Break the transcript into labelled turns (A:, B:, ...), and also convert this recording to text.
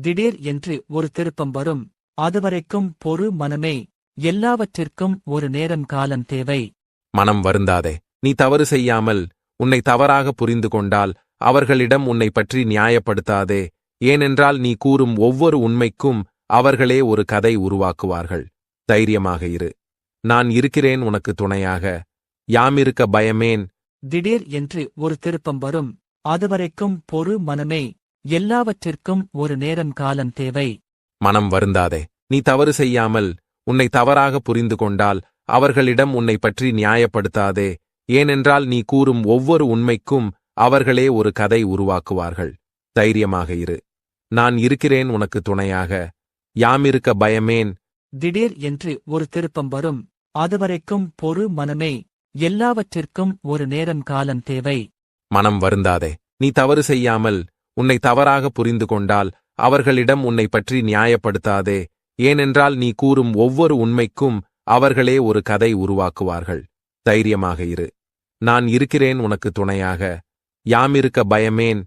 A: திடீர் என்று ஒரு திருப்பம் வரும். அதுவரைக்கும் பொறு மனமே எல்லாவற்றிற்கும் ஒரு நேரம் காலம் தேவை.
B: மனம் வருந்தாதே நீ தவறு செய்யாமல் உன்னை தவறாக புரிந்து கொண்டால் அவர்களிடம் உன்னை பற்றி நியாயப்படுத்தாதே. ஏனென்றால் நீ கூறும் ஒவ்வொரு உண்மைக்கும் அவர்களே ஒரு கதை உருவாக்குவார்கள். தைரியமாக இரு. நான் இருக்கிறேன் உனக்கு துணையாக. யாமிருக்க பயமேன்.
A: திடீர் என்று ஒரு திருப்பம் வரும். அதுவரைக்கும் பொறு மனமே எல்லாவற்றிற்கும் ஒரு நேரம் காலம் தேவை.
B: மனம் வருந்தாதே நீ தவறு செய்யாமல் உன்னை தவறாக புரிந்து கொண்டால் அவர்களிடம் உன்னை பற்றி நியாயப்படுத்தாதே. ஏனென்றால் நீ கூறும் ஒவ்வொரு உண்மைக்கும் அவர்களே ஒரு கதை உருவாக்குவார்கள். தைரியமாக இரு. நான் இருக்கிறேன் உனக்கு துணையாக. யாமிருக்க பயமேன்.
A: திடீர் என்று ஒரு திருப்பம் வரும். அதுவரைக்கும் பொறு மனமே. எல்லாவற்றிற்கும் ஒரு நேரம் காலம் தேவை.
B: மனம் வருந்தாதே நீ தவறு செய்யாமல் உன்னை தவறாக புரிந்து கொண்டால் அவர்களிடம் உன்னை பற்றி நியாயப்படுத்தாதே. ஏனென்றால் நீ கூறும் ஒவ்வொரு உண்மைக்கும் அவர்களே ஒரு கதை உருவாக்குவார்கள். தைரியமாக இரு. நான் இருக்கிறேன் உனக்கு துணையாக. யாமிருக்க பயமேன்.